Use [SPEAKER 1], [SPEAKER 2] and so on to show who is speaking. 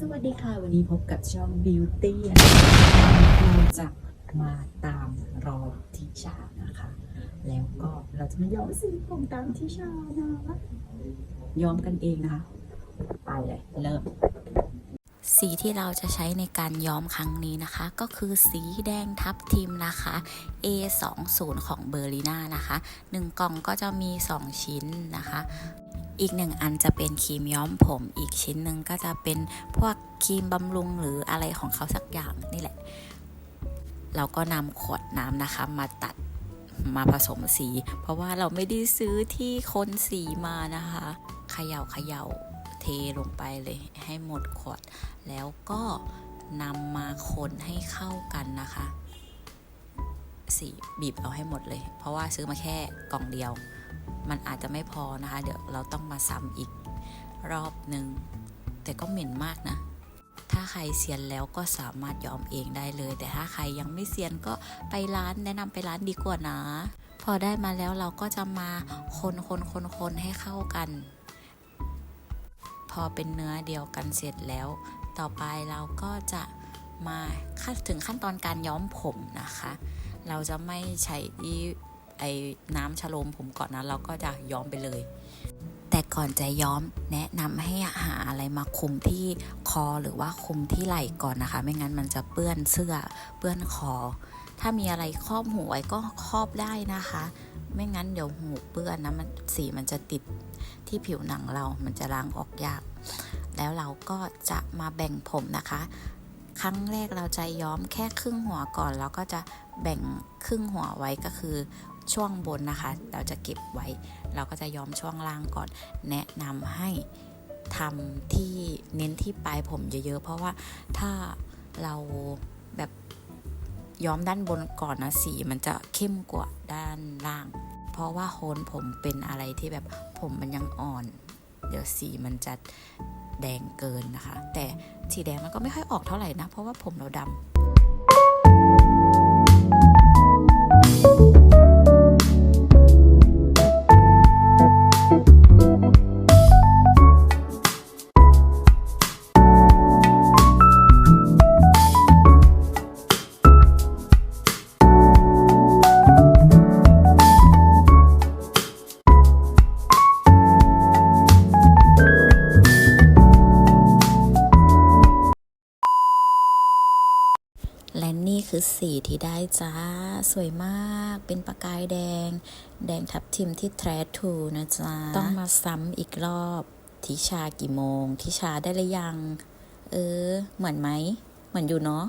[SPEAKER 1] สวัสดีค่ะ วันนี้พบกับช่อง Beauty นะคะเราจะมาตามรอทิชานะคะ แล้วก็เราจะมาย้อมสีผมตามทิชานะย้อมกันเองนะคะ ไปเลยเริ่ม
[SPEAKER 2] สีที่เราจะใช้ในการย้อมครั้งนี้นะคะ ก็คือสีแดงทับทิมนะคะ A20 ของเบอร์ลิน่านะคะ 1 กล่องก็จะมี 2 ชิ้นนะคะ อีกหนึ่งอันจะเป็นครีมย้อมผม อีกชิ้นหนึ่งก็จะเป็นพวกครีมบำรุงหรืออะไรของเขาสักอย่างนี่แหละ เราก็นำขวดน้ำนะคะมาตัดมาผสมสี เพราะว่าเราไม่ได้ซื้อที่คนสีมานะคะเขย่าเขย่าเทลงไปเลยให้หมดขวด แล้วก็นำมาคนให้เข้ากันนะคะสีบีบเอาให้หมดเลย เพราะว่าซื้อมาแค่กล่องเดียว มันอาจจะไม่พอนะคะ เดี๋ยวเราต้องมาซ้ำอีกรอบหนึ่งแต่ก็เหม็นมากนะ ถ้าใครเซียนแล้วก็สามารถย้อมเองได้เลย แต่ถ้าใครยังไม่เซียนก็ไปร้านแนะนำไปร้านดีกว่านะ พอได้มาแล้วเราก็จะมาคนคนคนคนให้เข้ากัน พอเป็นเนื้อเดียวกันเสร็จแล้ว ต่อไปเราก็จะมาถึงขั้นตอนการย้อมผมนะคะ เราจะไม่ใช้อี ไอ้น้ำชโลมผมก่อนนะเราก็จะย้อมไปเลย แต่ก่อนจะย้อมแนะนำให้หาอะไรมาคุมที่คอหรือว่าคุมที่ไหล่ก่อนนะคะ ไม่งั้นมันจะเปื้อนเสื้อเปื้อนคอ ถ้ามีอะไรครอบหูไว้ก็ครอบได้นะคะ ไม่งั้นเดี๋ยวหูเปื้อนนะมันสีมันจะติดที่ผิวหนังเรา มันจะล้างออกยาก แล้วเราก็จะมาแบ่งผมนะคะ ครั้งแรกเราจะย้อมแค่ครึ่งหัวก่อน แล้วก็จะแบ่งครึ่งหัวไว้ก็คือ ช่วงบนนะคะ เราจะเก็บไว้ เราก็จะย้อมช่วงล่างก่อน แนะนำให้ทำที่เน้นที่ปลายผมเยอะๆ เพราะว่าถ้าเราแบบย้อมด้านบนก่อนนะสีมันจะเข้มกว่าด้านล่าง เพราะว่าโคนผมเป็นอะไรที่แบบผมมันยังอ่อน เดี๋ยวสีมันจะแดงเกินนะคะ แต่สีแดงมันก็ไม่ค่อยออกเท่าไหร่นะ เพราะว่าผมเราดำ คือสีที่ได้จ้า สวยมากเป็นประกายแดง แดงทับทิมที่แทรทูนะจ๊ะ ต้องมาซ้ำอีกรอบ ทิชากี่โมง ทิชาได้หรือยัง เออ เหมือนไหม เหมือนอยู่เนาะ